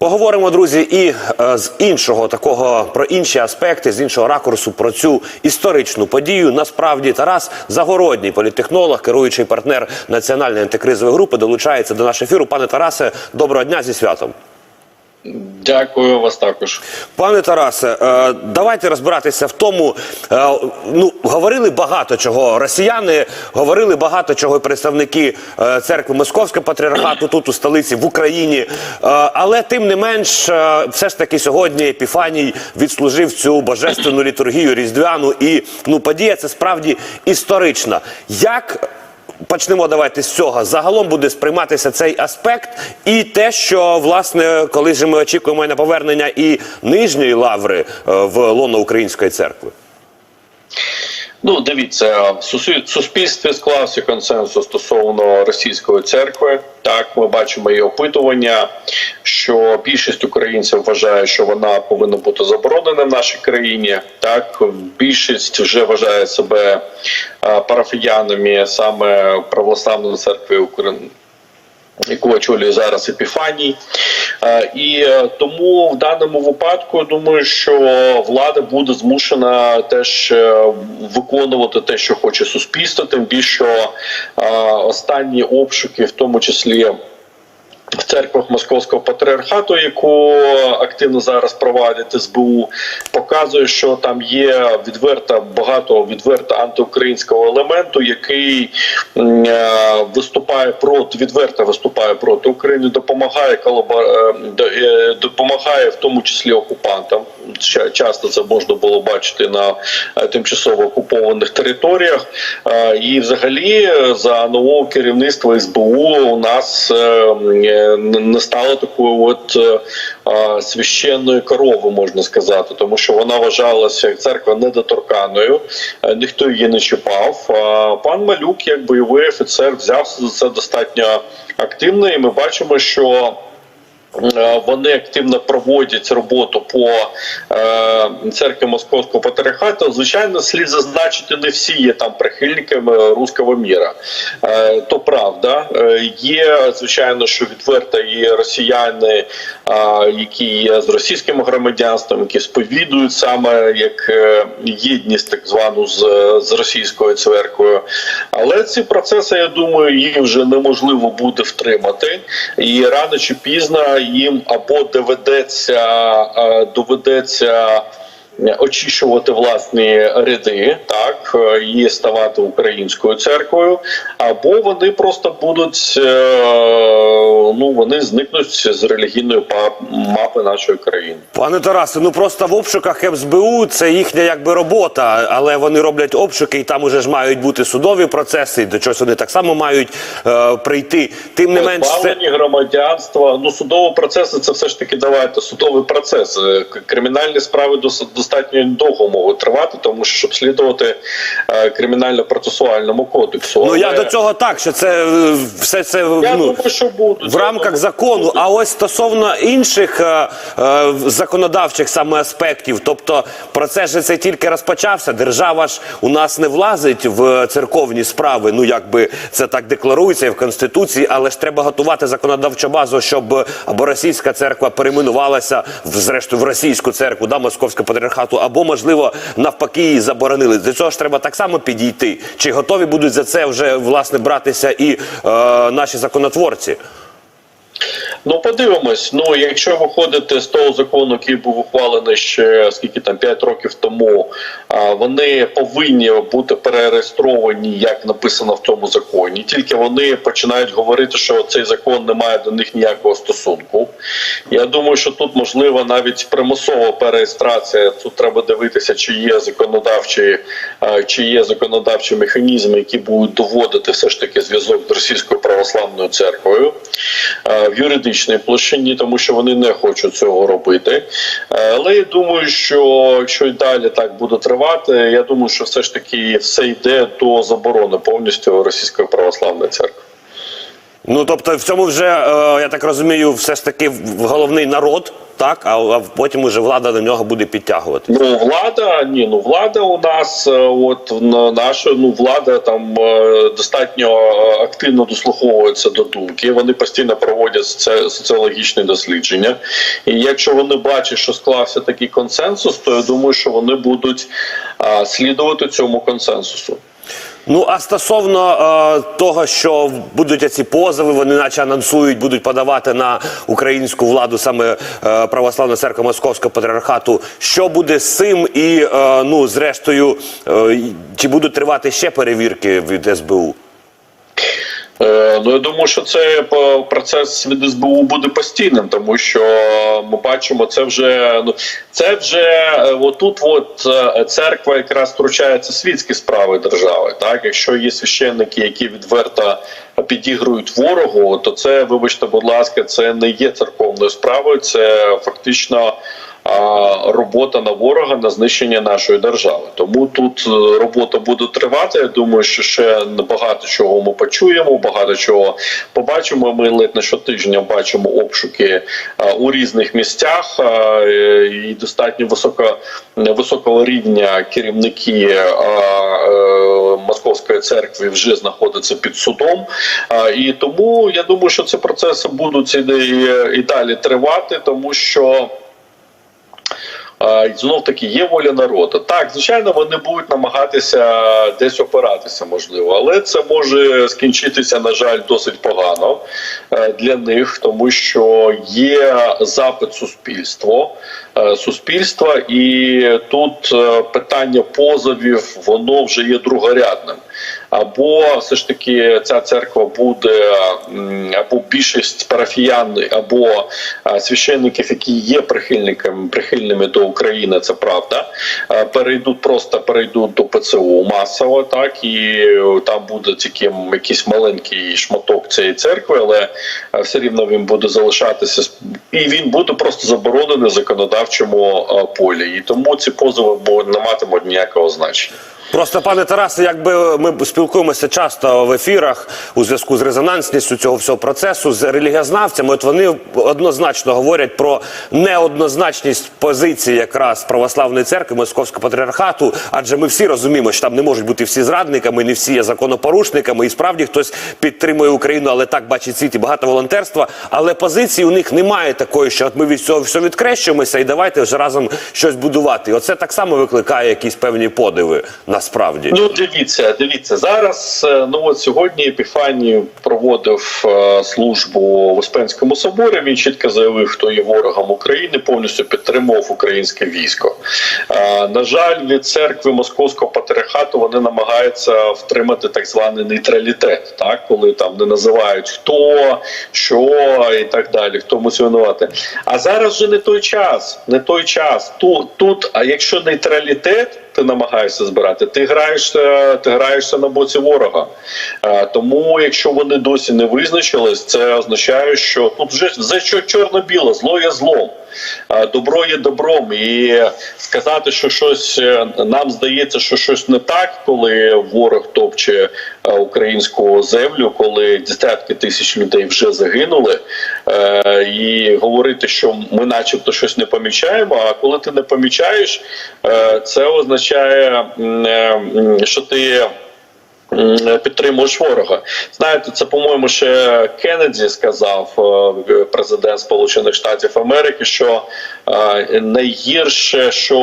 Поговоримо, друзі, і е, з іншого такого про інші аспекти, з іншого ракурсу про цю історичну подію. Насправді Тарас Загородній, політтехнолог, керуючий партнер національної антикризової групи, долучається до нашого ефіру. Пане Тарасе, доброго дня зі святом. Дякую вас також. Пане Тарасе, е, давайте розбиратися в тому. е, Ну говорили багато чого. Росіяни говорили багато чого. Представники е, церкви Московського патріархату тут у столиці в Україні. Але тим не менш, все ж таки сьогодні Епіфаній відслужив цю божественну літургію різдвяну. І ну подія це справді історична. Як Почнемо давайте з цього. Загалом буде сприйматися цей аспект, і те, що власне, коли ж ми очікуємо на повернення і нижньої лаври е, в лоно української церкви. Ну, дивіться, в суспільстві склався консенсус стосовно російської церкви. Так, ми бачимо і опитування, що більшість українців вважає, що вона повинна бути заборонена в нашій країні. Так, більшість вже вважає себе парафіянами саме православної церкви України. Яку очолює зараз Епіфаній, Е, і е, тому в даному випадку я думаю, що влада буде змушена теж е, виконувати те, що хоче суспільство, тим більше останні обшуки, в тому числі. В церквах Московського патріархату, яку активно зараз провадять СБУ, показує, що там є відверта багато відверто антиукраїнського елементу, який е, виступає проти відверто виступає проти України, допомагає колаба, е, е, допомагає в тому числі окупантам. Ча- Часто це можна було бачити на тимчасово окупованих територіях. І, взагалі, за нового керівництва СБУ у нас не стало такою от е, е, священною коровою, можна сказати, тому що вона вважалася як церква недоторканою, е, ніхто її не чіпав. А Пан Малюк, як бойовий офіцер, взявся за це достатньо активно, і ми бачимо, що. Е, Вони активно проводять роботу по е, церкві Московського патріархату. Звичайно, слід зазначити, не всі є там прихильниками руського міра. Е, то правда, є звичайно, що відверто є росіяни, які є з російським громадянством, які сповідують саме як єдність, так звану з, з російською церквою. Але ці процеси, я думаю, їм вже неможливо буде втримати, і рано чи пізно їм або доведеться е, доведеться. Очищувати власні ряди, так е, і ставати українською церквою, або вони просто будуть е, ну вони зникнуть з релігійної мапи нашої країни. Пане Тарасе, ну просто в обшуках СБУ це їхня якби робота, але вони роблять обшуки, і там уже ж мають бути судові процеси, до чогось вони так само мають е, прийти. Тим не менш, це громадянства. Ну судові процеси це все ж таки давайте судовий процес. Е, Кримінальні справи дос- достатньо довго можуть тривати, тому що щоб слідувати е, кримінально-процесуальному кодексу. ну я до цього так, що це е, все це я ну, думаю, що будуть в рамках закону. А ось стосовно інших е, е, законодавчих саме аспектів, тобто процес же це тільки розпочався. Держава ж у нас не влазить в церковні справи. Ну якби це так декларується і в конституції, але ж треба готувати законодавчу базу, щоб або російська церква перейменувалася в зрештою в російську церкву, да, московська московського патріархату, або можливо навпаки її заборонили. До цього ж треба так само підійти. Чи готові будуть за це вже власне братися і е, наші законотворці? Ну, подивимось. Ну, якщо виходити з того закону, який був ухвалений ще скільки там 5 років тому, вони повинні бути перереєстровані, як написано в цьому законі. Тільки вони починають говорити, що цей закон не має до них ніякого стосунку. Я думаю, що тут можливо навіть примусова перереєстрація. Тут треба дивитися, чи є законодавчі, чи є законодавчі механізми, які будуть доводити все ж таки зв'язок з російською православною церквою в юридичній площині, тому що вони не хочуть цього робити. Е, Але я думаю, що якщо й далі так буде тривати, я думаю, що все ж таки все йде до заборони повністю російської православної церкви. Ну тобто, в цьому вже е, я так розумію, все ж таки головний народ так, а, потім уже влада до нього буде підтягувати. Ну, влада, ні, ну влада у нас, е, от на- наша ну влада там е, достатньо е, активно дослуховується до думки. Вони постійно проводять соці- соціологічні дослідження. І якщо вони бачать, що склався такий консенсус, то я думаю, що вони будуть слідувати цьому консенсусу. Ну а стосовно е, того, що будуть ці позови, вони наче анонсують, будуть подавати на українську владу саме е, православна церква Московського патріархату. Що буде з цим? І е, ну, зрештою, е, чи будуть тривати ще перевірки від СБУ? Е, Ну, я думаю, що це по- процес від СБУ буде постійним, тому що ми бачимо, це вже ну це вже е, отут, от е, церква якраз втручається світські справи держави. Так, якщо є священники, які відверто підігрують ворогу, то це, вибачте, будь ласка, це не є церковною справою, це фактично. Робота на ворога на знищення нашої держави, тому тут е, робота буде тривати. Я думаю, що ще багато чого ми почуємо, багато чого побачимо. Ми ледь не щотижня бачимо обшуки у різних місцях, е, і достатньо високо, високого рівня керівники е, Московської церкви вже знаходяться під судом. І тому я думаю, що ці процеси будуть і далі тривати, тому що. Знов таки є воля народу. Так, звичайно, вони будуть намагатися десь опиратися, можливо, але це може скінчитися, на жаль, досить погано е, для них, тому що є запит суспільства, суспільства, і тут е, питання позовів воно вже є другорядним. Або все ж таки ця церква буде або більшість парафіян, або священників, які є прихильниками прихильними до України, це правда. Перейдуть просто перейдуть до ПЦУ масово, так і е, там буде тільки якийсь маленький шматок цієї церкви, але е, все рівно він буде залишатися і він буде просто заборонений в законодавчому е, полі. І тому ці позови не матимуть ніякого значення. Просто, пане Тарасе, якби ми спілкуємося часто в ефірах у зв'язку з резонансністю цього всього процесу з релігіознавцями, от вони однозначно говорять про неоднозначність позиції якраз православної церкви Московського патріархату, адже ми всі розуміємо, що там не можуть бути всі зрадниками, не всі є законопорушниками, і справді хтось підтримує Україну, але так бачить світ і багато волонтерства. Але позиції у них немає такої, що от ми від цього все відкрещуємося, і давайте вже разом щось будувати. Оце так само викликає якісь певні подиви насправді. Ну, дивіться, дивіться зараз. е, Ну от сьогодні Епіфаній проводив е, службу в Успенському соборі. Він чітко заявив, хто є ворогом України, повністю підтримував українське військо. Е, На жаль, від церкви Московського патріархату вони намагаються втримати так званий нейтралітет, так коли там не називають хто, що і так далі, хто винувати. А зараз вже не той час, не той час. Тут, тут а якщо нейтралітет ти намагаєшся збирати, ти граєшся, ти граєшся на боці ворога. Е, Тому, якщо вони досі не визначились, це означає, що тут вже за що чорно-біло, зло є злом. Добро є добром, і сказати, що щось е, нам здається, що щось не так, коли ворог топче е, українську землю, коли десятки тисяч людей вже загинули, е, і говорити, що ми, начебто, щось не помічаємо. А коли ти не помічаєш, це означає, що ти. Підтримуєш ворога. Знаєте, це по-моєму ще Кеннеді сказав, е, президент Сполучених Штатів Америки, що е, найгірше, що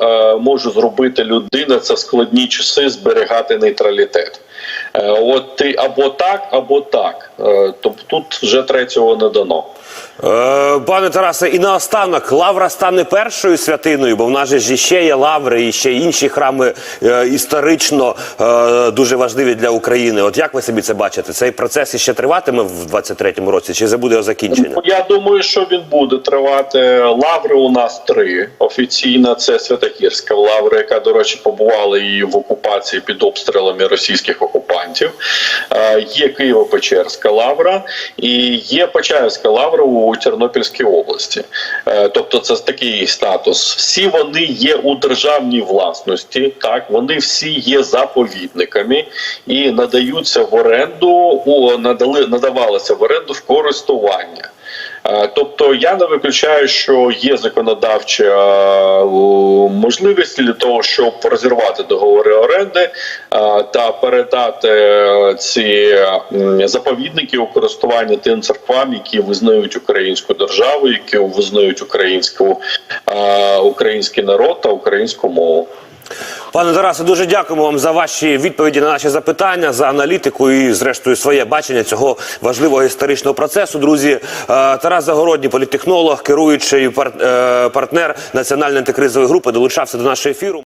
е, може зробити людина, це в складні часи зберігати нейтралітет. От ти або так, або так. Тобто тут вже третього не дано. Е, Пане Тарасе, і наостанок Лавра стане першою святиною, бо в нас же ще є лаври і ще інші храми е, історично е, дуже важливі для України. От як ви собі це бачите? Цей процес іще триватиме в 23-му році, чи це буде його закінчення? Ну, Я думаю, що він буде тривати. Лаври у нас три. Офіційно це Святогірська лавра, яка, до речі, побувала і в окупації під обстрілами російських окупантів. Є Києво-Печерська лавра і є Почаївська лавра у Тернопільській області. Е, Тобто, це такий статус. Всі вони є у державній власності. Так, вони всі є заповідниками і надаються в оренду. У надали надавалися в оренду в користування. Е, Тобто я не виключаю, що є законодавча е, можливість для того, щоб розірвати договори оренди е, та передати ці заповідники у користування тим церквам, які визнають українську державу, які визнають українську український народ та українську мову. Пане Тарасе, дуже дякуємо вам за ваші відповіді на наші запитання, за аналітику і, зрештою, своє бачення цього важливого історичного процесу. Друзі, Е, Тарас Загородній, політтехнолог, керуючий е, партнер національної антикризової групи, долучався до нашого ефіру.